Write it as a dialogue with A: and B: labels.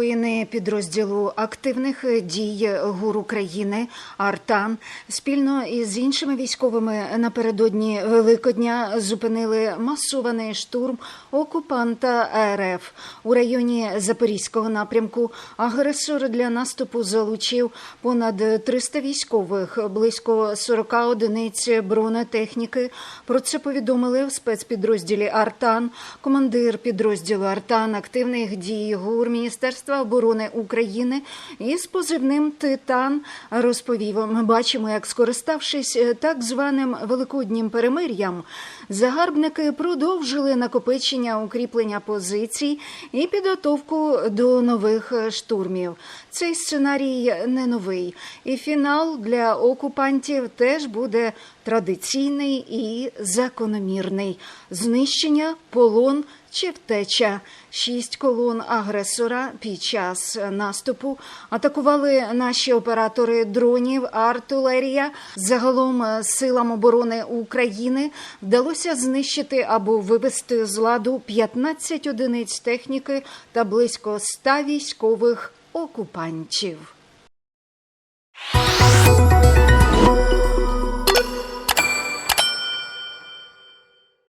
A: Воїни підрозділу активних дій ГУР України Артан спільно із іншими військовими напередодні Великодня зупинили масований штурм окупанта РФ у районі Запорізького напрямку. Агресор для наступу залучив понад 300 військових, близько 40 одиниць бронетехніки. Про це повідомили в спецпідрозділі Артан, командир підрозділу Артан активних дій ГУР Міністерства оборони України із позивним Титан розповів. Ми бачимо, як скориставшись так званим великоднім перемир'ям, загарбники продовжили накопичення укріплення позицій і підготовку до нових штурмів. Цей сценарій не новий, і фінал для окупантів теж буде традиційний і закономірний: знищення, полон чи втеча. Шість колон агресора під час наступу атакували наші оператори дронів, артилерія. Загалом силам оборони України вдалося знищити або вивести з ладу 15 одиниць техніки та близько 100 військових окупантів.